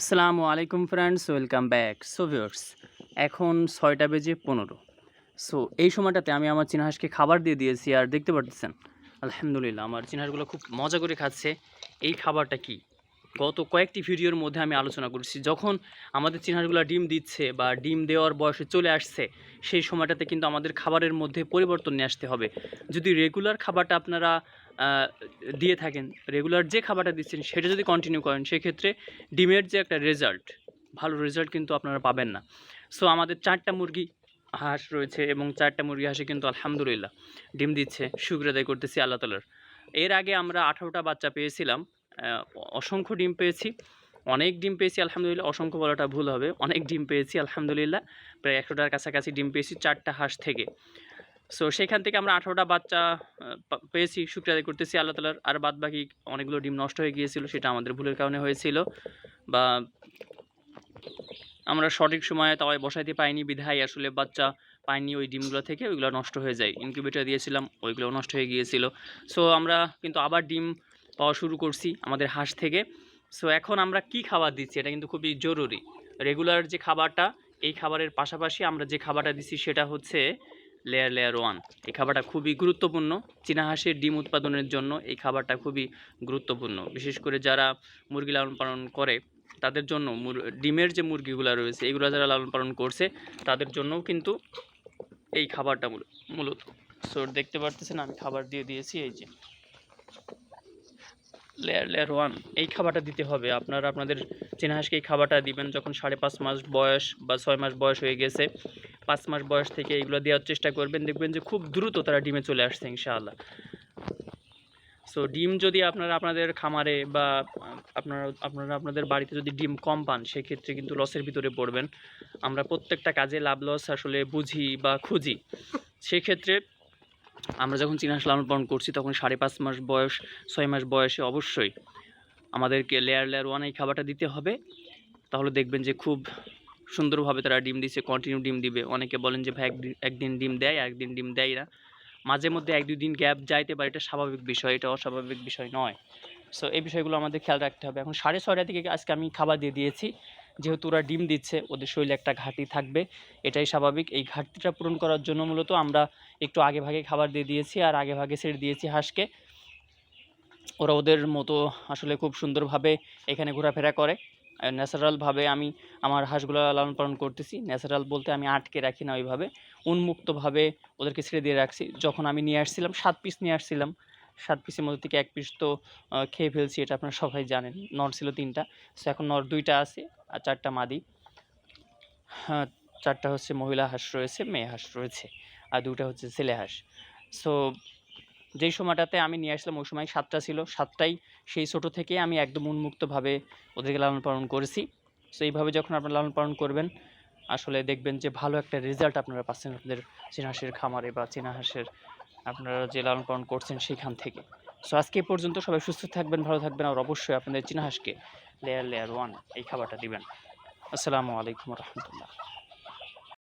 আসসালামু আলাইকুম friends welcome back so viewers এখন ছয়টা বেজে পনেরো। সো এই সময়টাতে আমি আমার চিনহাসকে খাবার দিয়ে দিয়েছি, আর দেখতে পারতেছেন, আলহামদুলিল্লাহ, আমার চিনহাসগুলো খুব মজা করে খাচ্ছে। এই খাবারটা কি? গত কয়েকটি ভিডিওর মধ্যে আমি আলোচনা করেছি। যখন আমাদের চিনহাসগুলো ডিম দিচ্ছে বা ডিম দেওয়ার বয়সে চলে আসছে, সেই সময়টাতে কিন্তু আমাদের খাবারের মধ্যে পরিবর্তন নিয়ে আসতে হবে। যদি রেগুলার খাবারটা আপনারা দিয়ে থাকেন, রেগুলার যে খাবারটা দিচ্ছেন সেটা যদি কন্টিনিউ করেন, সেক্ষেত্রে ডিমের যে একটা রেজাল্ট ভালো রেজাল্ট কিন্তু আপনারা পাবেন না। সো আমাদের চারটা মুরগি হাঁস রয়েছে এবং চারটা মুরগি হাঁসে কিন্তু আলহামদুলিল্লাহ ডিম দিচ্ছে। শুক্র করতেছি আল্লাহ তালার এর আগে আমরা আঠারোটা বাচ্চা পেয়েছিলাম। অসংখ্য ডিম পেয়েছি। অনেক ডিম পেয়েছি, আলহামদুলিল্লাহ। অসংখ্য বলাটা ভুল হবে। অনেক ডিম পেয়েছি, আলহামদুলিল্লাহ। প্রায় একশোটার কাছাকাছি ডিম পেয়েছি চারটা হাঁস থেকে। সো সেখান থেকে আমরা আঠারোটা বাচ্চা পেয়েছি। শুক্রিয়া করতেছি আল্লাহ তালার আর বাদ বাকি অনেকগুলো ডিম নষ্ট হয়ে গিয়েছিল, সেটা আমাদের ভুলের কারণে হয়েছিল। বা আমরা সঠিক সময়ে তাওয়ায় বসাইতে পাইনি, বিধায় আসলে বাচ্চা পাইনি ওই ডিমগুলো থেকে, ওইগুলো নষ্ট হয়ে যায়। ইনকিউবেটর দিয়েছিলাম ওইগুলো নষ্ট হয়ে গিয়েছিল। সো আমরা কিন্তু আবার ডিম পাওয়া শুরু করছি আমাদের হাঁস থেকে। সো এখন আমরা কি খাবার দিচ্ছি এটা কিন্তু খুবই জরুরি। রেগুলার যে খাবারটা, এই খাবারের পাশাপাশি আমরা যে খাবারটা দিচ্ছি সেটা হচ্ছে লেয়ার লেয়ার ওয়ান এই খাবারটা খুবই গুরুত্বপূর্ণ। চীনা হাঁসের ডিম উৎপাদনের জন্য এই খাবারটা খুবই গুরুত্বপূর্ণ। বিশেষ করে যারা মুরগি লালন পালন করে, তাদের জন্য মুর- ডিমের যে মুরগিগুলো রয়েছে, এগুলো যারা লালন পালন করছে, তাদের জন্যও কিন্তু এই খাবারটা মূলত। সো দেখতে পারতেছেন আমি খাবার দিয়ে দিয়েছি, এই যে। লেয়ার লেয়ার ওয়ান এই খাবারটা দিতে হবে। আপনারা আপনাদের চীনা হাঁসকে এই খাবারটা দিবেন যখন সাড়ে পাঁচ মাস বয়স বা ছয় মাস বয়স হয়ে গেছে। পাঁচ মাস বয়স থেকে এগুলো দেওয়ার চেষ্টা করবেন। দেখবেন যে খুব দ্রুত তারা ডিমে চলে আসছে ইনশাআল্লাহ। সো ডিম যদি আপনারা আপনাদের খামারে বা আপনারা আপনারা আপনাদের বাড়িতে যদি ডিম কম পান, সেক্ষেত্রে কিন্তু লসের ভিতরে পড়বেন। আমরা প্রত্যেকটা কাজে লাভ লস আসলে বুঝি বা খুঁজি। সেক্ষেত্রে আমরা যখন চীনা হাঁস লালন পালন করছি, তখন সাড়ে পাঁচ মাস বয়স, ছয় মাস বয়সে অবশ্যই আমাদেরকে লেয়ার লেয়ার ওয়ান এই খাবারটা দিতে হবে। তাহলে দেখবেন যে খুব সুন্দরভাবে তারা ডিম দিচ্ছে কন্টিনিউ ডিম দিবে। অনেকে বলেন যে, ভাই, একদিন একদিন ডিম দেয় একদিন ডিম দেয় না। মাঝে মধ্যে এক, দুই দিন গ্যাপ যাইতে পারে, এটা স্বাভাবিক বিষয়, এটা অস্বাভাবিক বিষয় নয়। সো এই বিষয়গুলো আমাদের খেয়াল রাখতে হবে। এখন সাড়ে ছয়টা থেকে আজকে আমি খাবার দিয়ে দিয়েছি। যেহেতু ওরা ডিম দিচ্ছে, ওদের শরীরে একটা ঘাটতি থাকবে, এটাই স্বাভাবিক। এই ঘাটতিটা পূরণ করার জন্য মূলত আমরা একটু আগে ভাগে খাবার দিয়ে দিয়েছি আর আগে ভাগে ছেড়ে দিয়েছি হাঁসকে। ওরা ওদের মতো আসলে খুব সুন্দরভাবে এখানে ঘোরাফেরা করে। ন্যাচারালভাবে আমি আমার হাঁসগুলো লালন পালন করতেছি। ন্যাচারাল বলতে আমি আটকে রাখি না ওইভাবে। উন্মুক্তভাবে ওদেরকে ছেড়ে দিয়ে রাখছি। যখন আমি নিয়ে আসছিলাম, সাত পিস নিয়ে আসছিলাম সাত পিসের মধ্যে থেকে এক পিস তো খেয়ে ফেলছি, এটা আপনারা সবাই জানেন। নর ছিল তিনটা। সো এখন নর দুইটা আছে আর চারটা মাদি। হ্যাঁ চারটা হচ্ছে মহিলা হাঁস রয়েছে, মেয়ে হাঁস রয়েছে আর দুটা হচ্ছে ছেলে হাঁস। সো যেই সময়টাতে আমি নিয়ে আসলাম, ওই সময় সাতটা ছিল। সাতটাই সেই ছোটো থেকে আমি একদম উন্মুক্তভাবে ওদেরকে লালন পালন করেছি। সো এইভাবে যখন আপনারা লালন পালন করবেন আসলে দেখবেন যে ভালো একটা রেজাল্ট আপনারা পাচ্ছেন আপনাদের চীনাহাঁসের খামারে বা চীনাহাঁসের আপনারা যে লালন পালন করছেন সেখান থেকে। সো আজকে পর্যন্ত সবাই সুস্থ থাকবেন, ভালো থাকবেন আর অবশ্যই আপনাদের চীনাহাঁসকে লেয়ার লেয়ার ওয়ান এই খাবারটা দিবেন। আসসালামু আলাইকুম রহমতুল্লাহ।